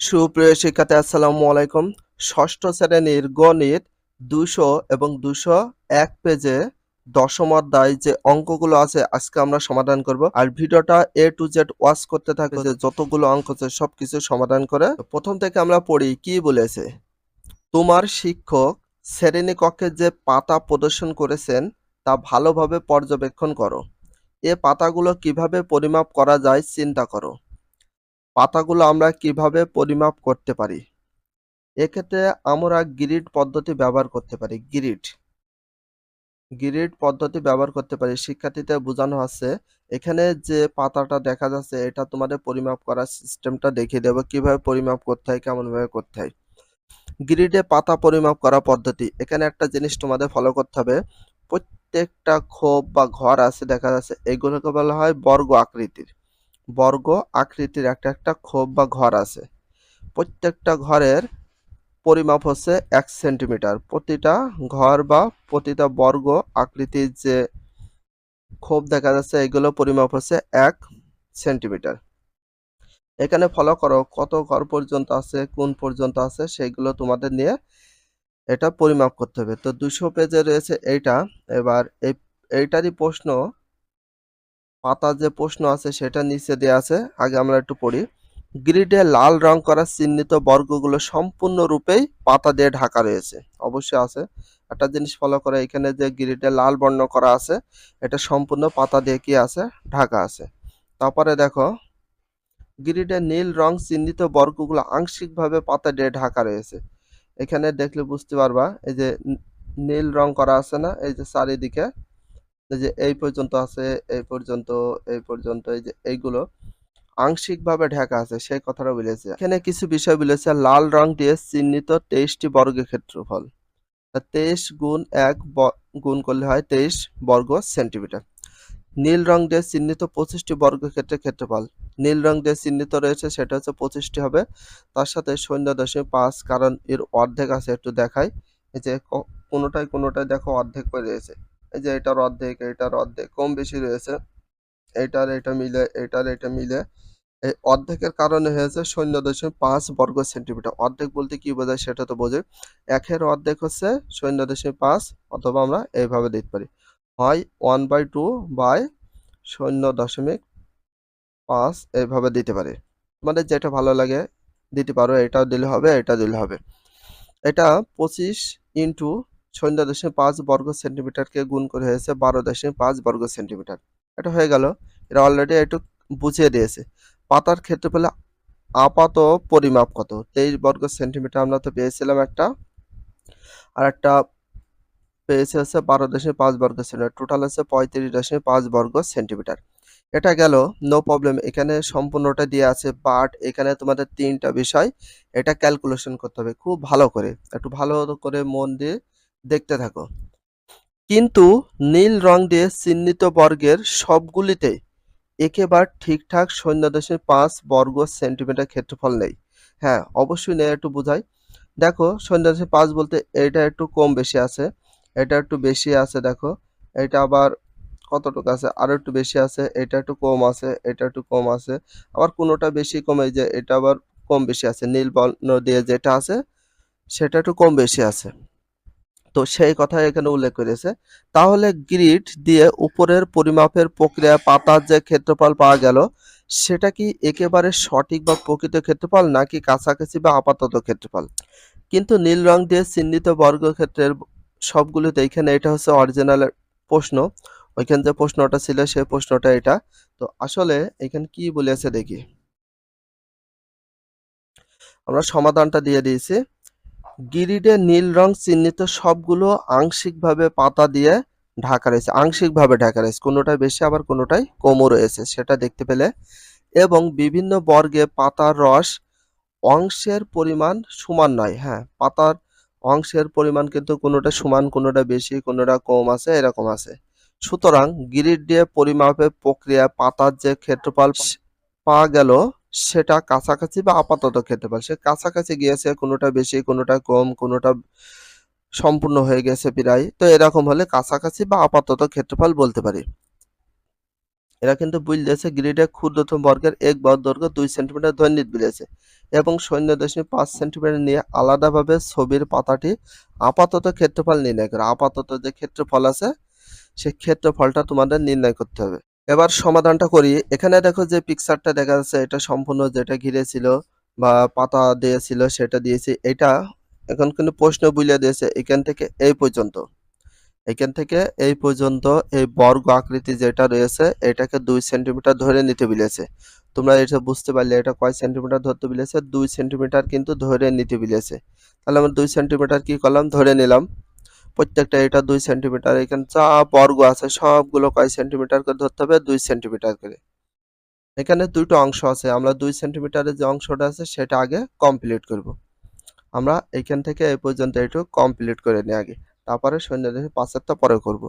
সুপ্রিয় শিক্ষার্থী, আসসালামু আলাইকুম। ষষ্ঠ শ্রেণির গণিত দুশো এবং দুশো এক পেজে দশম অধ্যায় যে অঙ্কগুলো আছে, আজকে আমরা সমাধান করব। আর ভিডিওটা এ টু জেড ওয়াচ করতে থাকবে যে যতগুলো অঙ্ক আছে, সবকিছু সমাধান করে প্রথম থেকে আমরা পড়ি, কি বলেছে? তোমার শিক্ষক শ্রেণি কক্ষে যে পাতা প্রদর্শন করেছেন, তা ভালোভাবে পর্যবেক্ষণ করো। এ পাতাগুলো কীভাবে পরিমাপ করা যায়, চিন্তা করো। পাতাগুলো আমরা কীভাবে পরিমাপ করতে পারি? এক্ষেত্রে আমরা গ্রিড পদ্ধতি ব্যবহার করতে পারি গ্রিড গ্রিড পদ্ধতি ব্যবহার করতে পারি, শিক্ষার্থীদের বোঝানো আছে। এখানে যে পাতাটা দেখা যাচ্ছে, এটা তোমাদের পরিমাপ করার সিস্টেমটা দেখিয়ে দেবো, কীভাবে পরিমাপ করতে হয়, কেমনভাবে করতে হয়। গ্রিডে পাতা পরিমাপ করা পদ্ধতি, এখানে একটা জিনিস তোমাদের ফলো করতে হবে। প্রত্যেকটা খোপ বা ঘর আছে, দেখা যাচ্ছে, এগুলোকে বলা হয় বর্গ আকৃতির। বর্গ আকৃতির একটা একটা খোপ বা ঘর আছে। প্রত্যেকটা ঘরের পরিমাপ হচ্ছে এক সেন্টিমিটার। প্রতিটা ঘর বা প্রতিটা বর্গ আকৃতির যে খোপ দেখা যাচ্ছে এগুলো পরিমাপ হচ্ছে এক সেন্টিমিটার। এখানে ফলো করো, কত ঘর পর্যন্ত আছে, কোন পর্যন্ত আছে, সেগুলো তোমাদের নিয়ে এটা পরিমাপ করতে হবে। তো দুশো পেজে রয়েছে এইটা। এবার এই, এইটারই প্রশ্ন পাতা যে প্রশ্ন আছে সেটা নিচে দেওয়া আছে, আগে আমরা একটু পড়ি। গ্রিডে লাল রং করা চিহ্নিত বর্গগুলো সম্পূর্ণরূপেই পাতা দিয়ে ঢাকা রয়েছে। অবশ্যই আছে। একটা জিনিস ফলো করে, এখানে যে গ্রিডে লাল বর্ণ করা আছে, এটা সম্পূর্ণ পাতা দিয়ে কি আছে? ঢাকা আছে। তারপরে দেখো, গ্রিডে নীল রং চিহ্নিত বর্গগুলো আংশিকভাবে পাতা দিয়ে ঢাকা রয়েছে। এখানে দেখলে বুঝতে পারবা, এই যে নীল রং করা আছে না, এই যে চারিদিকে এই যে এই পর্যন্ত আছে, এই পর্যন্ত এই পর্যন্ত, এই যে এইগুলো আংশিকভাবে ঢাকা আছে, সেই কথাটা বলেছে। এখানে কিছু বিষয় বলেছে, লাল রং দিয়ে চিহ্নিত তেইশটি বর্গ ক্ষেত্রফল। তেইশ গুণ এক গুণ করলে হয় তেইশ বর্গ সেন্টিমিটার। নীল রং দিয়ে চিহ্নিত পঁচিশটি বর্গক্ষেত্রের ক্ষেত্রফল। নীল রং দিয়ে চিহ্নিত রয়েছে, সেটা হচ্ছে পঁচিশটি হবে। তার সাথে শূন্য দশমিক পাঁচ, কারণ এর অর্ধেক আছে, একটু দেখাই। এই যে কোনোটাই কোনোটাই দেখো অর্ধেক করে রয়েছে এই যে এটার অর্ধেক এটার অর্ধেক, কম বেশি রয়েছে। এটার, এটা মিলে, এটার, এটা মিলে। এই অর্ধেকের কারণে হয়েছে শূন্য দশমিক পাঁচ বর্গ সেন্টিমিটার। অর্ধেক বলতে কি বোঝায় সেটা তো বোঝে। একের অর্ধেক হচ্ছে শূন্য দশমিক পাঁচ, অথবা আমরা এইভাবে দিতে পারি। হয় ওয়ান বাই টু বাই শূন্য দশমিক পাঁচ, এইভাবে দিতে পারি। তোমাদের যেটা ভালো লাগে, দিতে পারো। এটাও দিলে হবে এটা দিলে হবে। এটা পঁচিশ ইন্টু শূন্য দশমিক পাঁচ বর্গ সেন্টিমিটারকে গুণ করে হয়েছে, বারো দশমিক পাঁচ বর্গ সেন্টিমিটার। এটা হয়ে গেল। এটা অলরেডি একটু বুঝিয়ে দিয়েছে। পাতার ক্ষেত্রে পেলে আপাত পরিমাপ কত? তেইশ বর্গ সেন্টিমিটার আমরা তো পেয়েছিলাম একটা। আর একটা পেয়েছে হচ্ছে বারো দশমিক পাঁচ বর্গ সেন্টিমিটার। টোটাল হচ্ছে পঁয়ত্রিশ দশমিক পাঁচ বর্গ সেন্টিমিটার। এটা গেল। নো প্রবলেম এখানে সম্পূর্ণটা দিয়ে আছে বাট এখানে তোমাদের তিনটা বিষয়। এটা ক্যালকুলেশন করতে হবে। খুব ভালো করে, একটু ভালো করে মন দিয়ে দেখতে থাকো। কিন্তু নীল রং দিয়ে চিহ্নিত বর্গের সবগুলিতে একেবারে ঠিকঠাক শূন্য দশমিক পাঁচ বর্গ সেন্টিমিটার ক্ষেত্রফল নেই। হ্যাঁ অবশ্যই নেই, একটু বোঝাই। দেখো শূন্য দশমিক পাঁচ বলতে এটা একটু কম বেশি আছে, এটা একটু বেশি আছে, দেখো। এটা আবার কতটুকু আছে? আরও একটু বেশি আছে, এটা একটু কম আছে, এটা একটু কম আছে। আবার কোনোটা বেশি কমে যে এটা আবার কম বেশি আছে, নীল বর্ণ দিয়ে যেটা আছে, সেটা একটু কম বেশি আছে। তো সেই কথা এখানে উল্লেখ করেছে। তাহলে গ্রিড দিয়ে উপরের পরিমাপের প্রক্রিয়া পাতার যে ক্ষেত্রফল পাওয়া গেল, সেটা কি একেবারে সঠিক বা প্রকৃত ক্ষেত্রফল নাকি কাছাকাছি বা আপাতত ক্ষেত্রফল? কিন্তু নীল রং দিয়ে চিহ্নিত বর্গক্ষেত্রের সবগুলোতে এখানে এটা হচ্ছে অরিজিনাল প্রশ্ন। ওইখানে যে প্রশ্নটা ছিল সেই প্রশ্নটা এটা। তো আসলে এখানে কি বলেছে দেখি। আমরা সমাধানটা দিয়ে দিয়েছি। গিরিডে নীল রং চিহ্নিত সবগুলো আংশিকভাবে পাতা দিয়ে ঢাকা রয়েছে। আংশিকভাবে ঢাকা রয়েছে, কোনোটাই বেশি, আবার কোনোটাই কমও রয়েছে, সেটা দেখতে পেলে। এবং বিভিন্ন বর্গে পাতার রস অংশের পরিমাণ সমান নয় হ্যাঁ পাতার অংশের পরিমাণ কিন্তু কোনোটা সমান, কোনোটা বেশি, কোনোটা কম আছে, এরকম আছে। সুতরাং গিরিড দিয়ে পরিমাপের প্রক্রিয়া পাতার যে ক্ষেত্রফল পাওয়া গেল সেটা কাছাকাছি বা আপাতত ক্ষেত্রফল সে কাছাকাছি গিয়েছে, কোনোটা বেশি, কোনোটা কম, কোনোটা সম্পূর্ণ হয়ে গেছে প্রায়। তো এরকম হলে কাছাকাছি বা আপাতত ক্ষেত্রফল বলতে পারি। এরা কিন্তু বুঝ দিয়েছে, গ্রিডে ক্ষুদ্রতম বর্গের এক বর্গ দৈর্ঘ্য দুই সেন্টিমিটার দৈর্ঘ্য বিলেছে এবং শূন্য দশমিক পাঁচ সেন্টিমিটার নিয়ে আলাদাভাবে ছবির পাতাটি আপাতত ক্ষেত্রফল নির্ণয় করে। আপাতত যে ক্ষেত্রফল আছে সেই ক্ষেত্রফলটা তোমাদের নির্ণয় করতে হবে। এবার সমাধানটা করি। এখানে দেখো যে পিকচারটা দেখা যাচ্ছে, এটা সম্পূর্ণ যেটা ঘিরেছিল বা পাতা দিয়েছিল সেটা দিয়েছি। এটা এখন কিন্তু প্রশ্ন বুঝিয়ে দিয়েছে, এখান থেকে এই পর্যন্ত। এখান থেকে এই পর্যন্ত এই বর্গ আকৃতি যেটা রয়েছে, এটাকে দুই সেন্টিমিটার ধরে নিতে বলেছে। তোমরা এটা বুঝতে পারলে, এটা কয় সেন্টিমিটার ধরতে বলেছে? দুই সেন্টিমিটার কিন্তু ধরে নিতে বলেছে। তাহলে আমরা দুই সেন্টিমিটার কি করলাম? ধরে নিলাম। প্রত্যেকটা এটা দুই সেন্টিমিটার এখানে যা বর্গ আছে সবগুলো কয় সেন্টিমিটার করে ধরতে হবে? দুই সেন্টিমিটার করে। এখানে দুটো অংশ আছে, আমরা দুই সেন্টিমিটারের যে অংশটা আছে সেটা আগে কমপ্লিট করব। আমরা এখান থেকে এই পর্যন্ত একটু কমপ্লিট করে নিই আগে, তারপরে শূন্য দেখে পাঁচেরটা পরে করব।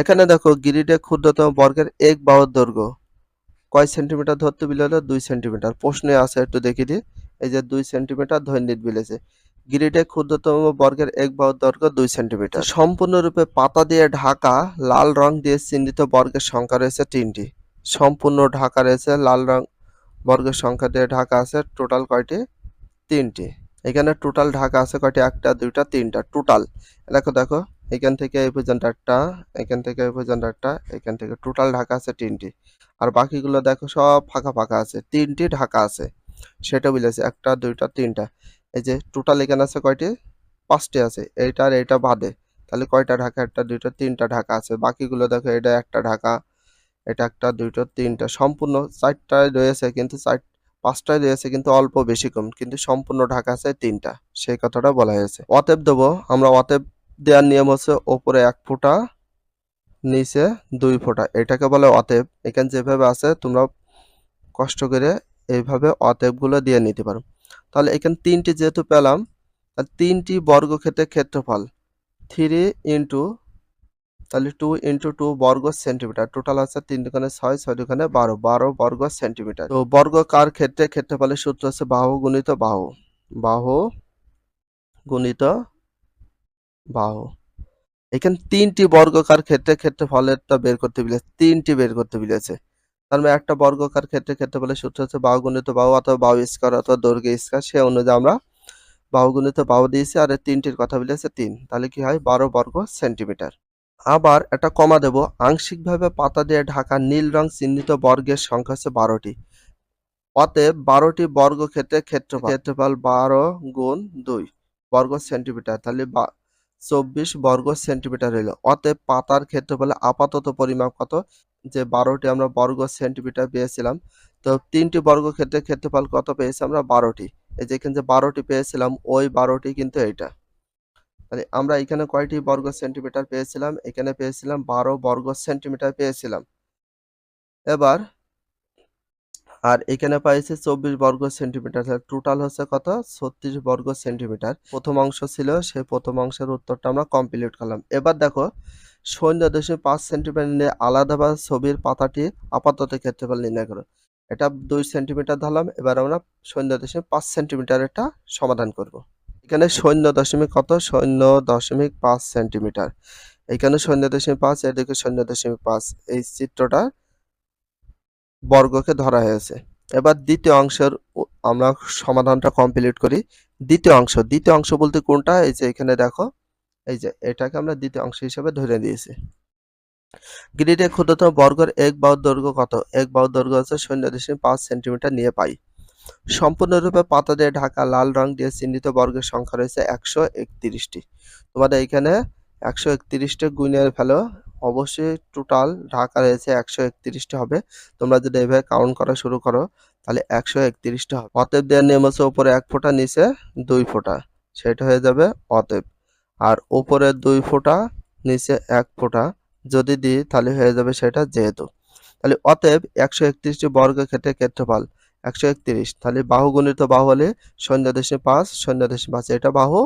এখানে দেখো গিরিডে ক্ষুদ্রতম বর্গের এক বাহুর দৈর্ঘ্য। কয় সেন্টিমিটার ধরতে বিলে হলো দুই সেন্টিমিটার প্রশ্নে আছে একটু দেখি দিই। এই যে দুই সেন্টিমিটার দৈর্ঘ্য বিলেছে গ্রিডে ক্ষুদ্রতম বর্গের এক বাহুর দৈর্ঘ্য দুই সেন্টিমিটার। সম্পূর্ণরূপে পাতা দিয়ে ঢাকা, লাল রং দিয়ে চিহ্নিত বর্গের সংখ্যা রয়েছে তিনটি। সম্পূর্ণ ঢাকা রয়েছে, লাল রং বর্গের সংখ্যা দিয়ে ঢাকা আছে, টোটাল কয়টি? তিনটি। এখানে টোটাল ঢাকা আছে কয়টি? একটা, দুইটা, তিনটা, টোটাল। দেখো দেখো, এখান থেকে এই পর্যন্ত একটা, এখান থেকে এই পর্যন্ত একটা, এখান থেকে টোটাল ঢাকা আছে তিনটি। আর বাকিগুলো দেখো সব ফাঁকা ফাঁকা আছে, তিনটি ঢাকা আছে। সেটা বলেছে একটা, দুইটা, তিনটা। এই যে টোটাল এখানে আছে কয়টি? পাঁচটি আছে। এইটা আর এইটা বাদে। তাহলে কয়টা ঢাকা? একটা, দুইটা, তিনটা ঢাকা আছে। বাকিগুলো দেখো, এটা একটা ঢাকা, এটা একটা, দুইটা, তিনটা। সম্পূর্ণ চারটায় রয়েছে কিন্তু চার, পাঁচটায় রয়েছে কিন্তু অল্প বেশি কম, কিন্তু সম্পূর্ণ ঢাকা আছে তিনটা। সেই কথাটা বলা হয়েছে। অতএব দেবো, আমরা অতএব দেওয়ার নিয়ম হচ্ছে ওপরে এক ফোঁটা, নিচে দুই ফোঁটা। এটাকে বলে অতএব। এখানে যেভাবে আছে তোমরা কষ্ট করে এইভাবে অতএবগুলো দিয়ে নিতে পারো। তাহলে এখানে তিনটি যেহেতু পেলাম তিনটি বর্গক্ষেত্রের ক্ষেত্রফল থ্রি ইন্টু তাহলে টু ইন্টু টু বর্গ সেন্টিমিটার টোটাল আছে তিন দোকানে ছয় ছয় দোকানে বারো বারো বর্গ সেন্টিমিটার তো বর্গকার ক্ষেত্রে? ক্ষেত্রফলের সূত্র হচ্ছে বাহু গুণিত বাহু। বাহু গুণিত বাহু। এখানে তিনটি বর্গকার ক্ষেত্রে? ক্ষেত্রফলেরটা বের করতে বলেছে, তিনটি বের করতে বলেছে। তার মানে একটা বর্গকার ক্ষেত্রে ক্ষেত্রফলের সূত্র হচ্ছে বাহু গুণিত বাহু অথবা বাহু স্কোয়ার অথবা দৈর্ঘ্য স্কোয়ার। সে অনুযায়ী আমরা বাহু গুণিত বাহু দিয়েছি আর তিনটির কথা বলেছে তিন। তাহলে কি হয়? বারো বর্গ সেন্টিমিটার। আবার একটা কমা দেব। আংশিকভাবে পাতা দিয়ে ঢাকা নীল রং চিহ্নিত বর্গের সংখ্যা হচ্ছে বারোটি। অতএব বারোটি বর্গ ক্ষেত্রে ক্ষেত্রফল ক্ষেত্রফল বারো গুণ দুই বর্গ সেন্টিমিটার। তাহলে চব্বিশ বর্গ সেন্টিমিটার হইল। অতএব পাতার ক্ষেত্রফলে আপাতত পরিমাপ কত? যে বারোটি আমরা বর্গ সেন্টিমিটার পেয়েছিলাম। তো তিনটি বর্গ ক্ষেত্রে ক্ষেত্রফল কত পেয়েছি আমরা? বারোটি। এই যে এখানে যে বারোটি পেয়েছিলাম, ওই বারোটি কিন্তু এটা মানে আমরা এখানে কয়টি বর্গ সেন্টিমিটার পেয়েছিলাম? এখানে পেয়েছিলাম বারো বর্গ সেন্টিমিটার পেয়েছিলাম। এবার আর এখানে পাইছি চব্বিশ বর্গ সেন্টিমিটার টোটাল হচ্ছে কত? ছত্রিশ বর্গ সেন্টিমিটার। প্রথম অংশ ছিল, সেই প্রথম অংশের উত্তরটা আমরা কমপ্লিট করলাম। এবার দেখো শূন্য দশমিক পাঁচ সেন্টিমিটার নিয়ে আলাদাভাবে ছবির পাতাটি আপাতত ক্ষেত্রফল নির্ণয় করো। এটা দুই সেন্টিমিটার ধরলাম, এবার আমরা শূন্য দশমিক পাঁচ সেন্টিমিটারেরটা সমাধান করব। এখানে শূন্য দশমিক কত? শূন্য দশমিক পাঁচ সেন্টিমিটার। এখানে শূন্য দশমিক পাঁচ, এদিকে শূন্য দশমিক পাঁচ। এই চিত্রটা বর্গকে ধরা হয়েছে। এবার দ্বিতীয় অংশের আমরা সমাধানটা কমপ্লিট করি। দ্বিতীয় অংশ দ্বিতীয় অংশ বলতে কোনটা? এই যে এখানে দেখো, এই যে এটাকে আমরা দ্বিতীয় অংশ হিসেবে ধরে দিয়েছি গ্রিডে ক্ষুদ্রতম বর্গের এক বাহুর দৈর্ঘ্য কত? এক বাহুর দৈর্ঘ্য হচ্ছে শূন্য দশমিক পাঁচ সেন্টিমিটার নিয়ে পাই। সম্পূর্ণরূপে পাতা দিয়ে ঢাকা লাল রং দিয়ে চিহ্নিত বর্গের সংখ্যা রয়েছে একশো একত্রিশটি। তোমাদের এখানে একশো একত্রিশটি গুণের ফেলো অবশ্যই টোটাল ঢাকা রয়েছে একশো একত্রিশটি হবে। তোমরা যদি এভাবে কাউন্ট করা শুরু করো, তাহলে একশো একত্রিশটা হবে। অতএব দেওয়ার নিয়ম আছে উপরে এক ফোঁটা, নিচে দুই ফোঁটা। সেটা হয়ে যাবে অতএব। আর উপরে দুই ফোঁটা, নিচে এক ফোঁটা যদি দিই, তাহলে হয়ে যাবে সেটা যেহেতু। তাহলে অতএব একশো একত্রিশটি বর্গ ক্ষেত্রে ক্ষেত্রফল একশো একত্রিশ। তাহলে বাহু গুণিত বাহু হলে শূন্য দশমিক পাঁচ শূন্য দশমিক পাঁচ। এটা বাহু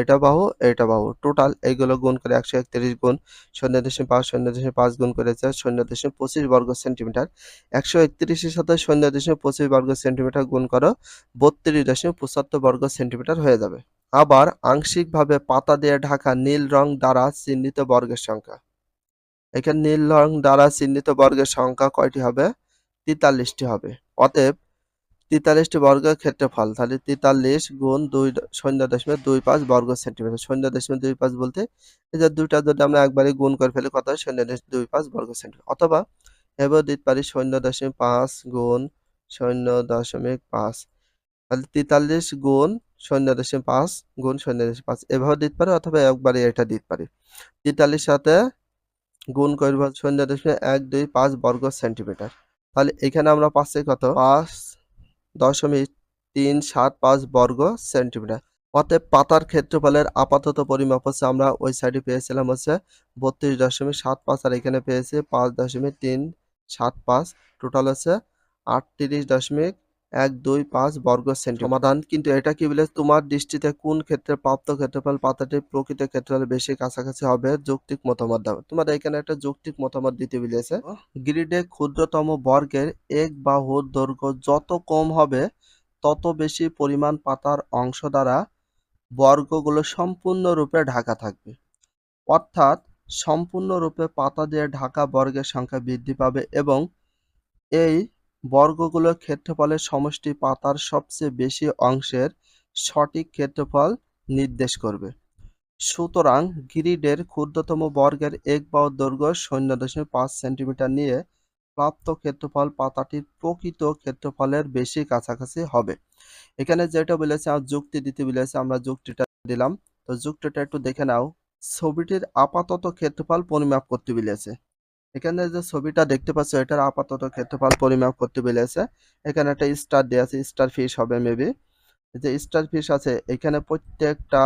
এটা বাহু এটা বাহু। টোটাল এইগুলো গুণ করে একশো একত্রিশ গুণ শূন্য দশমিক পাঁচ, শূন্য দশমিক পাঁচ গুণ করেছে শূন্য দশমিক পঁচিশ বর্গ সেন্টিমিটার। একশো একত্রিশের সাথে শূন্য দশমিক পঁচিশ বর্গ সেন্টিমিটার গুণ করো, বত্রিশ দশমিক পঁচাত্তর বর্গ সেন্টিমিটার হয়ে যাবে। আবার আংশিকভাবে পাতা দিয়ে ঢাকা নীল রং দ্বারা চিহ্নিত বর্গের সংখ্যা। এখানে নীল রং দ্বারা চিহ্নিত বর্গের সংখ্যা কয়টি হবে? তেতাল্লিশটি হবে। অতএব তেতাল্লিশটি বর্গ ক্ষেত্রফল, তাহলে তেতাল্লিশ গুণ দুই শূন্য দশমিক দুই পাঁচ বর্গ সেন্টিমিটার। শূন্য দশমিক দুই পাঁচ বলতে দুইটা যদি আমরা একবারে গুণ করে ফেলি, কত হয়? শূন্য দশমিক দুই পাঁচ বর্গ সেন্টিমিটার। অথবা এবার দিতে পারি শূন্য দশমিক পাঁচ গুণ শূন্য দশমিক পাঁচ। তাহলে তেতাল্লিশ গুণ শূন্য দশমিক পাঁচ গুণ শূন্য দশমিক পাঁচ, এভাবে দিতে পারি অথবা একবারে এটা দিতে পারি। তেতাল্লিশ সাথে গুণ করব শূন্য দশমিক এক দুই পাঁচ বর্গ সেন্টিমিটার। তাহলে এখানে আমরা পাচ্ছি কত? পাঁচ দশমিক তিন সাত পাঁচ বর্গ সেন্টিমিটার। অতএব পাতার ক্ষেত্রফলের আপাতত পরিমাপ হচ্ছে আমরা ওই সাইডে পেয়েছিলাম হচ্ছে বত্রিশ দশমিক সাত পাঁচ আর এখানে পেয়েছি পাঁচ দশমিক তিন সাত পাঁচ। টোটাল হচ্ছে আটত্রিশ দশমিক এক দুই পাঁচ বর্গ সেন্টিমিটার। সমাধান কিন্তু এটা কি বলে তোমার দৃষ্টিতে কোন ক্ষেত্রে প্রাপ্ত ক্ষেত্রফল পাতাটি প্রকৃত ক্ষেত্রফল বেশি কাছাকাছি হবে? যৌক্তিক মতামত দাও। তোমাদের এখানে একটা যৌক্তিক মতামত দিতে বলেছে। গ্রিডে ক্ষুদ্রতম বর্গের এক বাহুর দৈর্ঘ্য যত কম হবে তত বেশি পরিমাণ পাতার অংশ দ্বারা বর্গগুলো সম্পূর্ণরূপে ঢাকা থাকবে। অর্থাৎ সম্পূর্ণরূপে পাতা দিয়ে ঢাকা বর্গের সংখ্যা বৃদ্ধি পাবে এবং এই বর্গগুলোর ক্ষেত্রফলের সমষ্টি পাতার সবচেয়ে বেশি অংশের সঠিক ক্ষেত্রফল নির্দেশ করবে। সুতরাং গ্রিডের ক্ষুদ্রতম বর্গের এক বাহুর দৈর্ঘ্য শূন্য দশমিক পাঁচ সেন্টিমিটার নিয়ে প্রাপ্ত ক্ষেত্রফল পাতাটির প্রকৃত ক্ষেত্রফলের বেশি কাছাকাছি হবে। এখানে যেটা বলেছে, আর যুক্তি দিতে বলেছে, আমরা যুক্তিটা দিলাম। তো যুক্তিটা একটু দেখে নাও। ছবিটির আপাতত ক্ষেত্রফল পরিমাপ করতে বলেছে। এখানে যে ছবিটা দেখতে পাচ্ছ, এটার আপাতত ক্ষেত্রফল পরিমাপ করতে বলেছে। এখানে একটা স্টার দেওয়া আছে স্টার ফিশ হবে মেবি যে স্টার ফিশ আছে, এখানে প্রত্যেকটা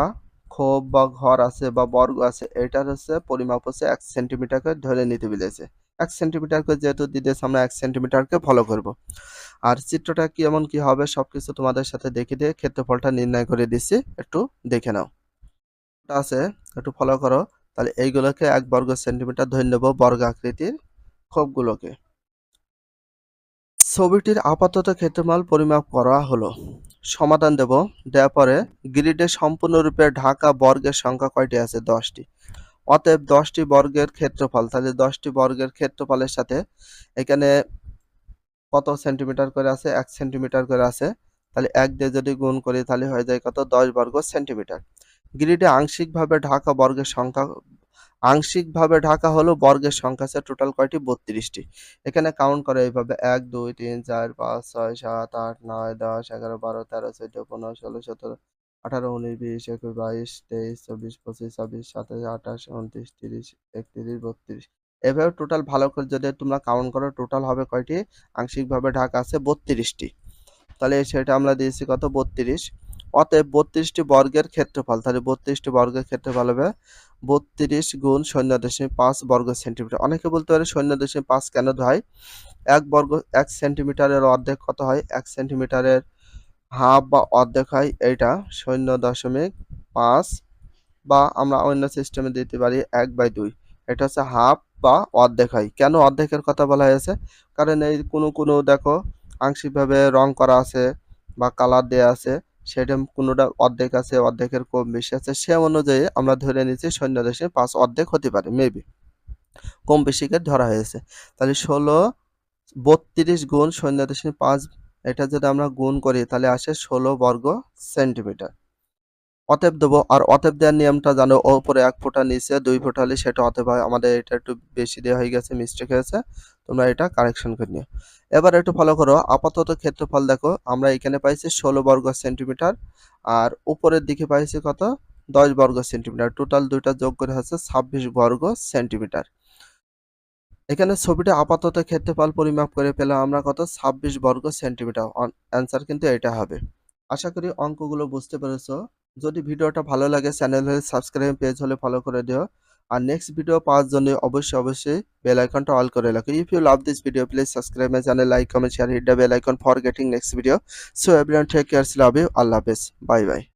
ক্ষোভ বা ঘর আছে বা বর্গ আছে, এটার হচ্ছে পরিমাপ হচ্ছে এক সেন্টিমিটারকে ধরে নিতে বলেছে। এক সেন্টিমিটারকে যেহেতু দিতেছে, আমরা এক সেন্টিমিটারকে ফলো করব। আর চিত্রটা কেমন কি হবে, সবকিছু তোমাদের সাথে দেখে দিয়ে ক্ষেত্রফলটা নির্ণয় করে দিচ্ছি, একটু দেখে নাও। আছে, একটু ফলো করো। তাহলে এইগুলোকে এক বর্গ সেন্টিমিটার ধরে নেব বর্গ আকৃতির খোপগুলোকে ছবিটির আপাতত ক্ষেত্রফল পরিমাপ করা হলো। সমাধান দেব। দেওয়ার পরে গ্রিডে সম্পূর্ণরূপে ঢাকা বর্গের সংখ্যা কয়টি আছে? দশটি। অতএব দশটি বর্গের ক্ষেত্রফল, তাহলে দশটি বর্গের ক্ষেত্রফলের সাথে এখানে কত সেন্টিমিটার করে আছে? এক সেন্টিমিটার করে আছে। তাহলে এক দিয়ে যদি গুণ করি তাহলে হয়ে যায় কত? দশ বর্গ সেন্টিমিটার। গ্রিডে আংশিকভাবে ঢাকা বর্গের সংখ্যা, আংশিকভাবে ঢাকা হলো বর্গের সংখ্যা আছে টোটাল কয়টি? বত্রিশটি। এখানে কাউন্ট করে এইভাবে। এক, দুই, তিন, চার, পাঁচ, ছয়, সাত, আট, নয়, দশ, এগারো, বারো, তেরো, চোদ্দ, পনেরো, ষোলো, সতেরো, আঠারো, উনিশ, বিশ, একুশ, বাইশ, তেইশ, চব্বিশ, পঁচিশ, ছাব্বিশ, সাতাশ, আঠাশ, উনত্রিশ, তিরিশ, একত্রিশ, বত্রিশ। এভাবে টোটাল ভালো করে যদি তোমরা কাউন্ট করো, টোটাল হবে কয়টি? আংশিকভাবে ঢাকা আছে বত্রিশটি। তাহলে সেটা আমরা দিয়েছি কত? বত্রিশ। অতএব বত্রিশটি বর্গের ক্ষেত্রফল, তাহলে বত্রিশটি বর্গের ক্ষেত্রফল হবে বত্রিশ গুণ শূন্য দশমিক পাঁচ বর্গ সেন্টিমিটার। অনেকে বলতে পারে শূন্য দশমিক পাঁচ কেন হয়? এক বর্গ, এক সেন্টিমিটারের অর্ধেক কত হয়? এক সেন্টিমিটারের হাফ বা অর্ধেক হয়, এইটা শূন্য দশমিক পাঁচ বা আমরা অন্য সিস্টেমে দিতে পারি এক বাই দুই। এটা হচ্ছে হাফ বা অর্ধেক হয়। কেন অর্ধেকের কথা বলা হয়েছে? কারণ এই কোনো কোনো দেখো, আংশিকভাবে রং করা আছে বা কালার দেওয়া আছে। সেটা কোনোটা অর্ধেক আছে, অর্ধেকের কম বেশি আছে, সে অনুযায়ী আমরা ধরে নিচ্ছি শূন্য দশমিক পাঁচ অর্ধেক হতে পারে মেবি কম বেশিকে ধরা হয়েছে। তাহলে ষোলো, বত্রিশ গুণ শূন্য দশমিক পাঁচ, এটা যদি আমরা গুণ করি, তাহলে আসে ষোলো বর্গ সেন্টিমিটার। অতএব দেবো, আর অতএব দেওয়ার নিয়মটা জানো, ওপরে এক ফোঁটা, নিচে দুই ফোঁটা হলে সেটা অতএব আমাদের এটা একটু বেশি দেওয়া হয়ে গেছে মিস্টেক হয়েছে। তোমরা এটা কারেকশন করে নিও। এবার একটু ফলো করো, আপাতত ক্ষেত্রফল দেখো, আমরা এখানে পাইছি ষোলো বর্গ সেন্টিমিটার আর উপরের দিকে পাইছি কত? দশ বর্গ সেন্টিমিটার টোটাল দুইটা যোগ করে হচ্ছে ছাব্বিশ বর্গ সেন্টিমিটার এখানে ছবিটা আপাতত ক্ষেত্রফল পরিমাপ করে পেলাম আমরা কত? ছাব্বিশ বর্গ সেন্টিমিটার অ্যান্সার কিন্তু এটা হবে। আশা করি অঙ্কগুলো বুঝতে পেরেছ। যদি ভিডিওটা ভালো লাগে চ্যানেল হলে সাবস্ক্রাইব পেজ হলে ফলো করে দিও। আর নেক্সট ভিডিও পাওয়ার জন্য অবশ্যই অবশ্যই বেল আইকনটা অল করে রাখো। If you love this video please subscribe my channel like comment share hit the bell icon for getting next video so everyone take care love you আল্লাহ হাফেজ। Bye bye